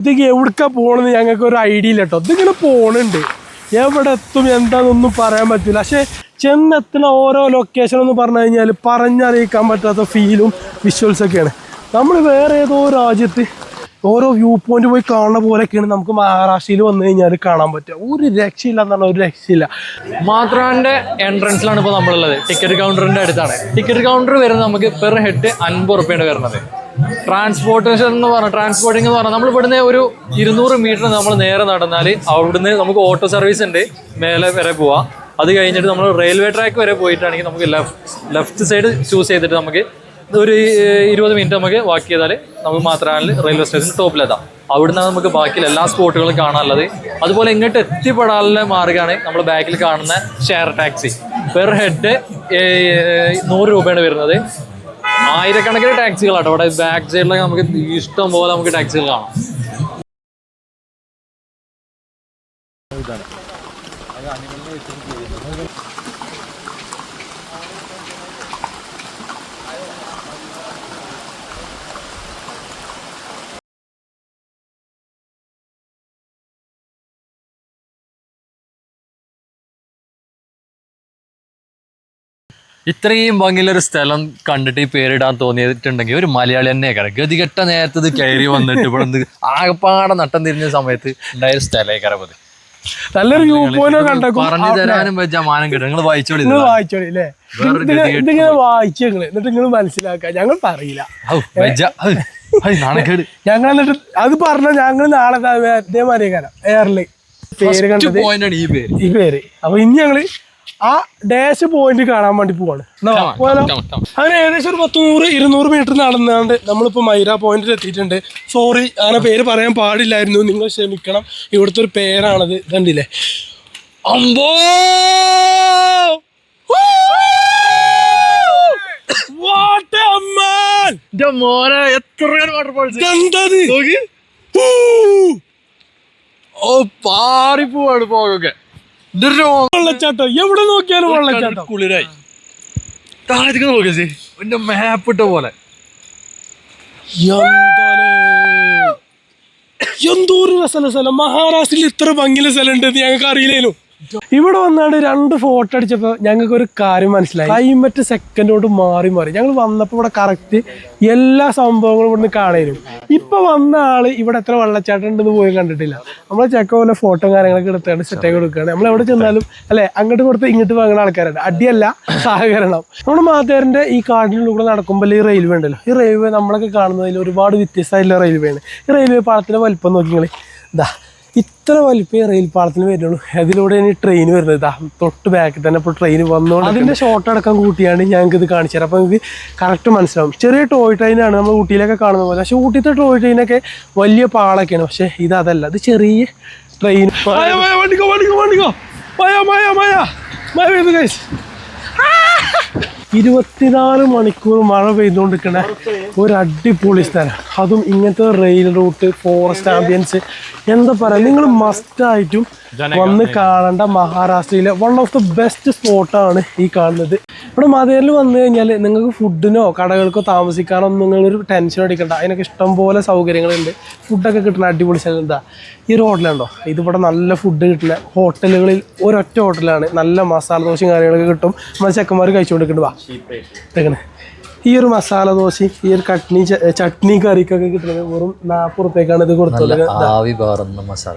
ഇത് എവിടെക്ക പോണെന്ന് ഞങ്ങൾക്ക് ഒരു ഐഡിയ ഇല്ല കേട്ടോ ഇതിങ്ങനെ പോണുണ്ട്. എവിടെ എത്തും എന്താണെന്നൊന്നും പറയാൻ പറ്റില്ല. പക്ഷെ ചെന്നെത്തുന്ന ഓരോ ലൊക്കേഷൻ എന്ന് പറഞ്ഞു കഴിഞ്ഞാൽ പറഞ്ഞറിയിക്കാൻ പറ്റാത്ത ഫീലും വിഷ്വൽസൊക്കെയാണ് നമ്മൾ വേറെ ഏതോ രാജ്യത്ത് ഓരോ വ്യൂ പോയിന്റ് പോയി കാണുന്ന പോലെയൊക്കെയാണ് നമുക്ക് മഹാരാഷ്ട്രയിൽ വന്നു കഴിഞ്ഞാൽ കാണാൻ പറ്റുക. ഒരു രക്ഷയില്ല എന്നാണ് ഒരു രക്ഷയില്ല. മാത്രാന്റെ എൻട്രൻസിലാണ് ഇപ്പോൾ നമ്മളുള്ളത്. ടിക്കറ്റ് കൗണ്ടറിന്റെ അടുത്താണ്. ടിക്കറ്റ് കൗണ്ടർ വരുന്നത് നമുക്ക് പെർ ഹെഡ് അൻപത് റുപ്യാണ് വരുന്നത്. ട്രാൻസ്പോർട്ടേഷൻ എന്ന് പറഞ്ഞാൽ ട്രാൻസ്പോർട്ടിംഗ് എന്ന് പറഞ്ഞാൽ നമ്മൾ ഇവിടുന്ന് ഒരു ഇരുന്നൂറ് മീറ്റർ നമ്മൾ നേരെ നടന്നാൽ അവിടുന്ന് നമുക്ക് ഓട്ടോ സർവീസ് ഉണ്ട്. മേലെ വരെ പോവാം. അത് കഴിഞ്ഞിട്ട് നമ്മൾ റെയിൽവേ ട്രാക്ക് വരെ പോയിട്ടാണെങ്കിൽ നമുക്ക് ലെഫ്റ്റ് ലെഫ്റ്റ് സൈഡ് ചൂസ് ചെയ്തിട്ട് നമുക്ക് ഒരു ഇരുപത് മിനിറ്റ് നമുക്ക് വാക്ക് ചെയ്താൽ നമുക്ക് മാത്രമല്ല റെയിൽവേ സ്റ്റേഷൻ ടോപ്പിലെത്താം അവിടുന്ന് നമുക്ക് ബാക്കിയുള്ള എല്ലാ സ്പോട്ടുകളും കാണാനുള്ളത്. അതുപോലെ ഇങ്ങോട്ട് എത്തിപ്പെടാനുള്ള മാർഗമാണ് നമ്മൾ ബാക്കിൽ കാണുന്ന ഷെയർ ടാക്സി പെർ ഹെഡ് നൂറ് രൂപയാണ് വരുന്നത്. ആയിരക്കണക്കിന് ടാക്സികളാണ് അവിടെ ബാക്ക് സൈഡിലൊക്കെ നമുക്ക് ഇഷ്ടം പോലെ നമുക്ക് ടാക്സികൾ കാണാം. ഇത്രയും ഭംഗിയിലൊരു സ്ഥലം കണ്ടിട്ട് ഈ പേരിടാൻ തോന്നിയിട്ടുണ്ടെങ്കിൽ ഒരു മലയാളി തന്നെ കയറി ഗതികെട്ട നേരത്തെ ഇത് കയറി വന്നിട്ട് ഇവിടെ ആകപ്പാടെ നട്ടം തിരിഞ്ഞ സമയത്ത് ഉണ്ടായ ഒരു സ്ഥലമേ നല്ലൊരു വ്യൂ പോയിന്റ് കണ്ടേക്കും. പറഞ്ഞു തരാനും വെച്ച മാനം കിട്ടും. നിങ്ങൾ വായിച്ചോളി. നിങ്ങൾ വായിച്ചോളി അല്ലേ? വേറൊരു ഇതിങ്ങനെ- ഗതികെട്ട് വായിച്ചു നിങ്ങൾ എന്നിട്ട് നിങ്ങൾ മനസ്സിലാക്കുക. ഞങ്ങൾ പറയില്ല. ഞങ്ങൾ എന്നിട്ട് അത് പറഞ്ഞ ഞങ്ങൾ നാളെ അതേമാതിരി കാരണം എയറിൽ. പേര് കണ്ടത് ഈ പേര്. അപ്പൊ ഇനി ഞങ്ങൾ ആ ഡാഷ് പോയിന്റ് കാണാൻ വേണ്ടി പോവാണ്. അങ്ങനെ ഏകദേശം ഒരു പത്ത് നൂറ് ഇരുന്നൂറ് മീറ്റർ നടന്നാണ്ട് നമ്മളിപ്പോ മൈര പോയിന്റിൽ എത്തിയിട്ടുണ്ട്. സോറി അങ്ങനെ പേര് പറയാൻ പാടില്ലായിരുന്നു. നിങ്ങൾ ക്ഷമിക്കണം. ഇവിടുത്തെ ഒരു പേരാണത്. കണ്ടില്ലേ അമ്പോ! മോനെ എത്ര! ഓ പാറിപ്പോവാണ് പോകൊക്കെ. വെള്ളച്ചാട്ടം. എവിടെ നോക്കിയാലും വെള്ളച്ചാട്ടം. കുളിരായി. താഴത്തേക്ക് നോക്കിയേ എന്റെ മാപ്പ് ഇട്ട പോലെ? എന്തോ ഒരു രസമുള്ള സ്ഥലം. മഹാരാഷ്ട്രയിൽ ഇത്ര ഭംഗിയുള്ള സ്ഥലം ഉണ്ടെന്ന് ഞങ്ങൾക്ക് അറിയില്ലേനു ഇവിടെ വന്നാണ് രണ്ട് ഫോട്ടോ അടിച്ചപ്പോൾ ഞങ്ങൾക്ക് ഒരു കാര്യം മനസ്സിലായി. ക്ലൈമറ്റ് സെക്കൻഡോട്ട് മാറി മാറി. ഞങ്ങൾ വന്നപ്പോൾ ഇവിടെ കറക്റ്റ് എല്ലാ സംഭവങ്ങളും ഇവിടുന്ന് കാണാനും. ഇപ്പൊ വന്ന ആൾ ഇവിടെ എത്ര വെള്ളച്ചാട്ടം ഉണ്ടെന്ന് പോയി കണ്ടിട്ടില്ല. നമ്മൾ ചെക്ക പോലെ ഫോട്ടോ കാര്യങ്ങളൊക്കെ എടുത്താണ് സെറ്റാക്കി കൊടുക്കുകയാണ്. നമ്മൾ എവിടെ ചെന്നാലും അല്ലെ അങ്ങോട്ട് കൊടുത്ത് ഇങ്ങോട്ട് വാങ്ങുന്ന ആൾക്കാരുണ്ട്. അടിയല്ല സഹകരണം നമ്മുടെ മാതാരന്റെ ഈ കാടിനുള്ളിൽ നടക്കുമ്പോൾ ഈ റെയിൽവേ ഉണ്ടല്ലോ. ഈ റെയിൽവേ നമ്മളൊക്കെ കാണുന്നതിൽ ഒരുപാട് വ്യത്യസ്തമായിട്ടുള്ള റെയിൽവേ ആണ്. ഈ റെയിൽവേ പാളത്തിന്റെ വലിപ്പം നോക്കി ഇതാ ഇത്ര വലിപ്പം റെയിൽ പാളത്തിന് വരുന്നുള്ളൂ. അതിലൂടെ ഇനി ട്രെയിൻ വരുന്നത്. ഇതാ തൊട്ട് ബാക്കിൽ തന്നെ ഇപ്പോൾ ട്രെയിൻ വന്നോണ്ട് അതിന്റെ ഷോർട്ട് അടക്കം കൂട്ടിയാണ് ഞങ്ങൾക്ക് ഇത് കാണിച്ചു തരാം. അപ്പോൾ നിങ്ങൾക്ക് കറക്റ്റ് മനസ്സിലാവും. ചെറിയ ടോയ് ട്രെയിനാണ് നമ്മൾ ഊട്ടിയിലൊക്കെ കാണുന്ന പോലെ. പക്ഷേ ഊട്ടിയിലത്തെ ടോയ് ട്രെയിനൊക്കെ വലിയ പാളൊക്കെയാണ്. പക്ഷേ ഇത് അതല്ല. ഇത് ചെറിയ ട്രെയിൻ വണ്ടിക്കോ വണ്ടിക്കോ വണ്ടിക്കോ. മയ മയ മയ. മയ ഗൈസ് ഇരുപത്തിനാല് മണിക്കൂർ മഴ പെയ്തുകൊണ്ടിരിക്കണ. ഒരു അടിപൊളി സ്ഥലം. അതും ഇങ്ങനത്തെ റെയിൽ റൂട്ട് ഫോറസ്റ്റ് ആംബിയൻസ് എന്താ പറയാ നിങ്ങൾ മസ്റ്റായിട്ടും വന്ന് കാണേണ്ട മഹാരാഷ്ട്രയിലെ വൺ ഓഫ് ദി ബെസ്റ്റ് സ്പോട്ടാണ് ഈ കാണുന്നത്. ഇവിടെ മതേരിൽ വന്നു കഴിഞ്ഞാൽ നിങ്ങൾക്ക് ഫുഡിനോ കടകൾക്കോ താമസിക്കാനോ ഒന്നും നിങ്ങളൊരു ടെൻഷൻ അടിക്കണ്ട. അതിനൊക്കെ ഇഷ്ടം പോലെ സൗകര്യങ്ങളുണ്ട്. ഫുഡൊക്കെ കിട്ടുന്ന അടിപൊളി സ്ഥലം എന്താ? ഈ റോഡിലുണ്ടോ ഇതിവിടെ നല്ല ഫുഡ് കിട്ടുന്ന ഹോട്ടലുകളിൽ ഒരൊറ്റ ഹോട്ടലാണ് നല്ല മസാല ദോശയും കാര്യങ്ങളൊക്കെ കിട്ടും. നമ്മൾ ചെക്കന്മാർ കഴിച്ചുകൊണ്ടിരിക്കുന്നുണ്ട് വാ. ഈ ഒരു മസാല ദോശയും ഈ ഒരു കട്നി ച- ചട്നി കറിക്കൊക്കെ കിട്ടുന്നത് വെറും നാൽപ്പത് റുപ്യക്കാണ് ഇത് കൊടുത്തത്.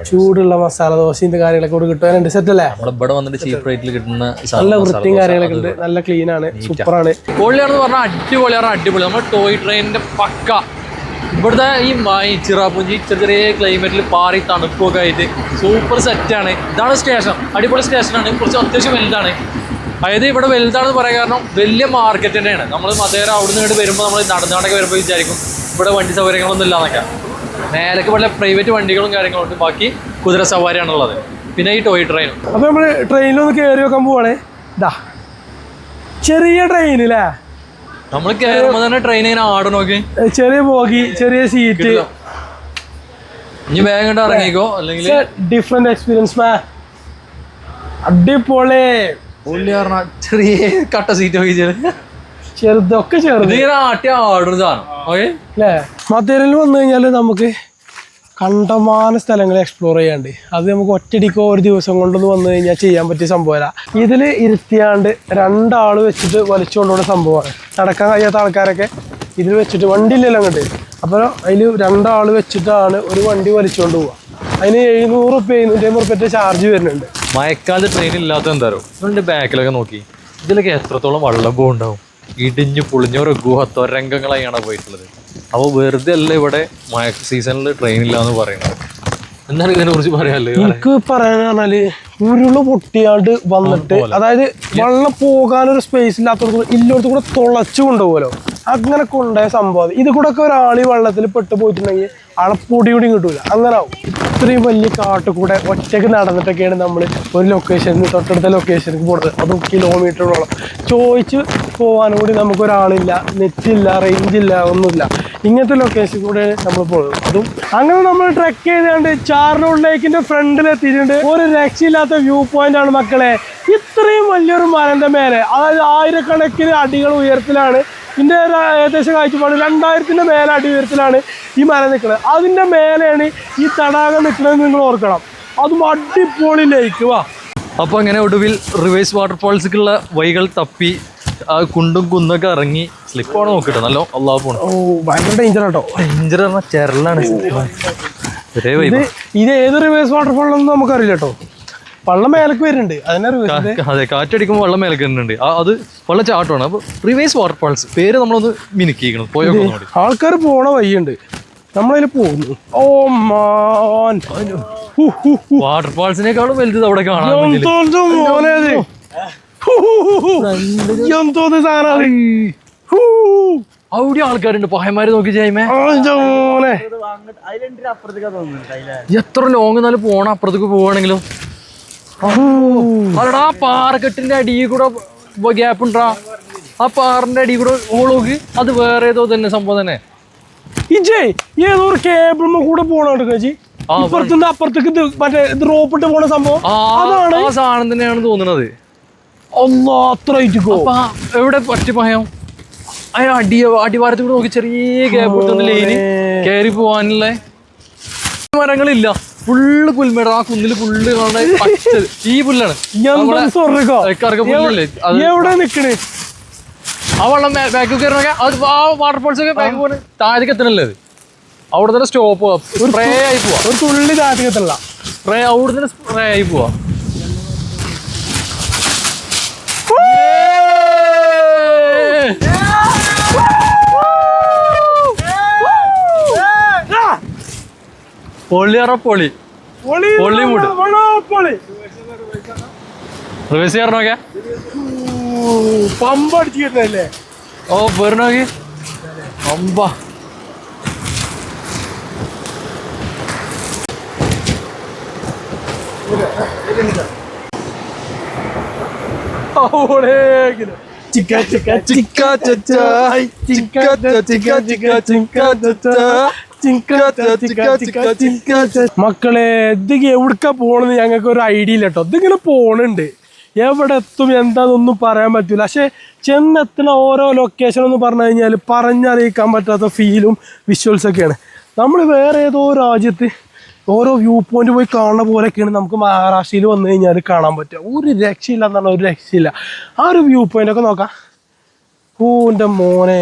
ചൂടുള്ള മസാല ദോശയും കാര്യങ്ങളൊക്കെ കൂടെ കിട്ടും. രണ്ട് സെറ്റ് അല്ലേ? ഇവിടെ വന്നിട്ട് ചീപ്പ് റേറ്റിൽ കിട്ടുന്ന നല്ല വൃത്തിയും കാര്യങ്ങളൊക്കെ ഉണ്ട്. നല്ല ക്ലീൻ ആണ്. സൂപ്പർ ആണ് പൊള്ളിയാണെന്ന് പറഞ്ഞാൽ അടിപൊളിയാണ്. അടിപൊളി. നമ്മൾ ടോയ് ട്രെയിനിന്റെ പക്ക. ഇവിടുത്തെ ഈ മായി ചിറാപ്പുഞ്ചി ചെറിയ ചെറിയ ക്ലൈമറ്റിൽ പാറി തണുപ്പൊക്കെ ആയിട്ട് സൂപ്പർ സെറ്റ് ആണ്. ഇതാണ് സ്റ്റേഷൻ അടിപൊളി സ്റ്റേഷൻ ആണ്. കുറച്ച് അത്യാവശ്യം വലുതാണ്. അതായത് ഇവിടെ വലുതാണെന്ന് പറയാൻ കാരണം വലിയ മാർക്കറ്റ് തന്നെയാണ്. നമ്മൾ മധേര അവിടെ നിന്ന് വരുമ്പോൾ നമ്മൾ നടന്നാടൊക്കെ വരുമ്പോൾ വിചാരിക്കും ഇവിടെ വണ്ടി സൗകര്യങ്ങളൊന്നും ഇല്ലാന്നൊക്കെ. മേലേക്ക് വല്ല പ്രൈവറ്റ് വണ്ടികളും കാര്യങ്ങളും ഉണ്ട്. ബാക്കി കുതിര സവാരിയാണുള്ളത്. പിന്നെ ഈ ടോയ് ട്രെയിൻ അപ്പൊ നമ്മൾ ട്രെയിനിലൊന്ന് കയറി വെക്കാൻ പോവാണേ. ഇതാ ചെറിയ ട്രെയിൻ അല്ലേ നമ്മൾ കയറുമ്പോൾ തന്നെ ട്രെയിൻ ഇങ്ങനെ ആട് നോക്കി. ചെറിയ പോകി ചെറിയ സീറ്റ് ഇനി വേഗം കണ്ട് ഇറങ്ങിക്കോ. അല്ലെങ്കിൽ ഡിഫറെന്റ് എക്സ്പീരിയൻസ് അടിപൊളി. പുള്ളി പറഞ്ഞ ചെറിയ കട്ട സീറ്റ് വഹിച്ചത് ചെറുതൊക്കെ ചെറുത്. ഇതിങ്ങനെ ആട്ടി ആടുന്ന സാധനം. ഓക്കെ? അല്ലേ? മധുരയിൽ വന്നു കഴിഞ്ഞാൽ നമുക്ക് കണ്ടമാന സ്ഥലങ്ങൾ എക്സ്പ്ലോർ ചെയ്യാണ്ട് അത് നമുക്ക് ഒറ്റടിക്കോ ഒരു ദിവസം കൊണ്ടൊന്ന് വന്നു കഴിഞ്ഞാൽ ചെയ്യാൻ പറ്റിയ സംഭവമല്ല. ഇതിൽ ഇരുത്തിയാണ്ട് രണ്ടാൾ വെച്ചിട്ട് വലിച്ചുകൊണ്ടുള്ള സംഭവമാണ്. നടക്കാൻ കഴിയാത്ത ആൾക്കാരൊക്കെ ഇതിൽ വെച്ചിട്ട് വണ്ടി ഇല്ലല്ലോ അങ്ങോട്ട്. അപ്പോൾ അതിൽ രണ്ടാൾ വെച്ചിട്ടാണ് ഒരു വണ്ടി വലിച്ചുകൊണ്ട് പോവുക അതിന് എഴുന്നൂറ് റുപ്യ എഴുന്നൂറ്റി അമ്പത് ചാർജ് വരുന്നുണ്ട്. മഴക്കാലത്ത് ട്രെയിൻ ഇല്ലാത്ത എന്താരോ ബാക്കിലൊക്കെ നോക്കി. ഇതിലൊക്കെ എത്രത്തോളം വള്ളം പോകുണ്ടാവും ഇടിഞ്ഞു പൊളിഞ്ഞ ഒരു ഗുഹത്തോ രംഗങ്ങളായാണ് പോയിട്ടുള്ളത്. അപ്പോൾ വെറുതെ അല്ല ഇവിടെ മഴ സീസണിൽ ട്രെയിൻ ഇല്ല എന്ന് പറയുന്നത്. എന്താണ് ഇതിനെ കുറിച്ച് പറയാല്ലേ എനിക്ക് പറയാന്ന് പറഞ്ഞാൽ ഉരുൾ പൊട്ടിയാണ്ട് വന്നിട്ട് അതായത് വെള്ളം പോകാനൊരു സ്പേസ് ഇല്ലാത്തവർക്ക് ഇല്ലോടത്ത് കൂടെ തുളച്ചു കൊണ്ടുപോകലോ. അങ്ങനെ കൊണ്ടേ സംഭവം ഇത് കൂടെ ഒക്കെ ഒരാളി വെള്ളത്തിൽ പെട്ട് പോയിട്ടുണ്ടെങ്കിൽ ആളെ പൊടി കൂടി കിട്ടൂല അങ്ങനെ ആവും. ഇത്രയും വലിയ കാട്ടുകൂടെ ഒറ്റയ്ക്ക് നടന്നിട്ടൊക്കെയാണ് നമ്മൾ ഒരു ലൊക്കേഷനിൽ നിന്ന് തൊട്ടടുത്ത ലൊക്കേഷനിലേക്ക് പോകുന്നത് അതും കിലോമീറ്ററോളം ചോദിച്ച് പോകാനും കൂടി നമുക്കൊരാളില്ല നെറ്റില്ല റേഞ്ചില്ല ഒന്നുമില്ല. ഇങ്ങനത്തെ ലൊക്കേഷൻ കൂടെ നമ്മൾ പോകുന്നത് അതും അങ്ങനെ നമ്മൾ ട്രെക്ക് ചെയ്തുകൊണ്ട് ചാർലോഡ് ലേക്കിന്റെ ഫ്രണ്ടിൽ എത്തിയിട്ടുണ്ട്. ഒരു രക്ഷയില്ലാത്ത വ്യൂ പോയിന്റ് ആണ് മക്കളെ. ഇത്രയും വലിയൊരു മലന്റെ മേലെ അതായത് ആയിരക്കണക്കിന് അടികൾ ഉയരത്തിലാണ്. ഇതിന്റെ ഒരു ഏകദേശം കാഴ്ചപ്പാട് രണ്ടായിരത്തിന്റെ മേലെ അടി ഉയരത്തിലാണ് ഈ മല നിൽക്കുന്നത്. അതിന്റെ മേലെയാണ് ഈ തടാകം നിൽക്കുന്നത് നിങ്ങൾ ഓർക്കണം. അതും അടിപൊളി ലേക്ക് വാ. അപ്പോൾ അങ്ങനെ ഒടുവിൽ റിവേഴ്സ് വാട്ടർഫോൾസിലുള്ള വഴികൾ തപ്പി ആ കുണ്ടും കുന്നൊക്കെ ഇറങ്ങി സ്ലിപ്പ് ആണ് നോക്കിട്ടോ നല്ലോ അള്ളാഹ് പോണം ഓ ഭയങ്കര ഡേഞ്ചർ ആട്ടോ. ഡേഞ്ചർ പറഞ്ഞാൽ ചെരലാണ് ഇത് ഏതൊരു ഏത് റിവേഴ്സ് വാട്ടർഫോളൊന്നും നമുക്കറിയില്ല കേട്ടോ വള്ളം മേലക്ക് വരുന്നുണ്ട്. അതിനെ അതെ കാറ്റടിക്കുമ്പോൾ വള്ളം മേലക്ക് വരുന്നുണ്ട്. അത് വള്ളം ചാട്ടമാണ്. അപ്പൊ റിവേഴ്സ് വാട്ടർഫോൾസ് പേര് നമ്മളൊന്ന് മിനുക്കിയിരിക്കണം. പോയോ ആൾക്കാർ പോണ വഴിയുണ്ട്. നമ്മളതിൽ പോകുന്നു. ഓ മാൻ. വാട്ടർഫാൾസിനേക്കാളും വലുത് അവിടെ കാണാൻ എന്തോന്ന് മോനെ അത്? ഹു, ഹു, ഹു, ഹു. എന്തോന്ന് സാധനം അത്? ഹു. അവിടെ ആൾക്കാരുണ്ട്. പഹയന്മാര് നോക്കി മോനെ. എത്ര ലോങ് എന്നാലും പോണ. അപ്പുറത്തേക്ക് പോവാണെങ്കിലും. അല്ലടാ ആ പാറക്കെട്ടിന്റെ അടിയിൽ കൂടെ ഗ്യാപ്പ് ഉണ്ടാ ആ പാറിന്റെ അടിയിൽ കൂടെ ഓളോക്ക് അത് വേറെ ഏതോ തന്നെ സംഭവം തന്നെ. ഇജേ ഏതോ ഒരു കേബിളും കൂടെ പോണോ ചേച്ചി അപ്പുറത്തുനിന്ന് ഇപ്പുറത്തുനിന്ന് അപ്പുറത്തേക്ക് മറ്റേ റോപ്പിട്ട് പോണ സംഭവം. അതാണ്. ആ സാധനം തന്നെയാണ് തോന്നുന്നത് എവിടെ പറ്റി പഹയം ആ അടി അടിവാരത്തിൽ കൂടെ നോക്കി ചെറിയ ഗ്യാപ്പ് എടുത്തുന്ന ലൈന് കയറി പോവാനുള്ള മരങ്ങളില്ല. ഫുള്ള് പുൽമേട. ആ കുന്നിൽ ഫുള്ള് കാണുന്ന പച്ചത് ഈ പുല്ലാണ്. പുല്ലല്ലേ എവിടെ നിക്കണേ? ആ വെള്ളം ബാക്ക് കയറണൊക്കെ അത് ആ വാട്ടർഫോൾസ് ഒക്കെ ബാക്ക് പോകുന്നത് താഴേക്ക് എത്തണല്ലേ അത്? അവിടെ തന്നെ സ്റ്റോപ്പ് സ്പ്രേ ആയി പോവാ. ഒരു തുള്ളി താഴ്ത്തിക്കത്തല്ല സ്പ്രേ അവിടെ തന്നെ സ്പ്രേ ആയി പോവാ. പൊളിയറ പൊളി പൊള്ളി മൂട്. പൊളി റിവേഴ്സ് കയറണോക്കെ പമ്പ് അടിച്ചിരുന്നല്ലേ ഓ പോരണോക്കി അമ്പാ ചിക്ക ചിക്ക ചിക്ക ചച്ചായ് ചിക്ക ചിക്ക ചിക്ക ചിക്ക ചച്ചാ മക്കളെ ഇത് എവിടക്ക പോണെന്ന് ഞങ്ങൾക്ക് ഒരു ഐഡിയ ഇല്ല കേട്ടോ ഇതിങ്ങനെ പോണുണ്ട്. എവിടെ എത്തും എന്താണെന്നൊന്നും പറയാൻ പറ്റില്ല പക്ഷെ ചെന്നെത്തുന്ന ഓരോ ലൊക്കേഷൻ എന്ന് പറഞ്ഞു കഴിഞ്ഞാൽ പറഞ്ഞറിയിക്കാൻ പറ്റാത്ത ഫീലും വിഷ്വൽസ് ഒക്കെയാണ്. നമ്മൾ വേറെ ഏതോ രാജ്യത്ത് ഓരോ വ്യൂ പോയിന്റ് പോയി കാണുന്ന പോലെയൊക്കെയാണ് നമുക്ക് മഹാരാഷ്ട്രയിൽ വന്നു കഴിഞ്ഞാൽ കാണാൻ പറ്റുക. ഒരു രക്ഷയില്ല എന്നാണ് ഒരു രക്ഷയില്ല. ആ ഒരു വ്യൂ പോയിന്റ് ഒക്കെ നോക്കാം. ഓ എന്റെ മോനെ.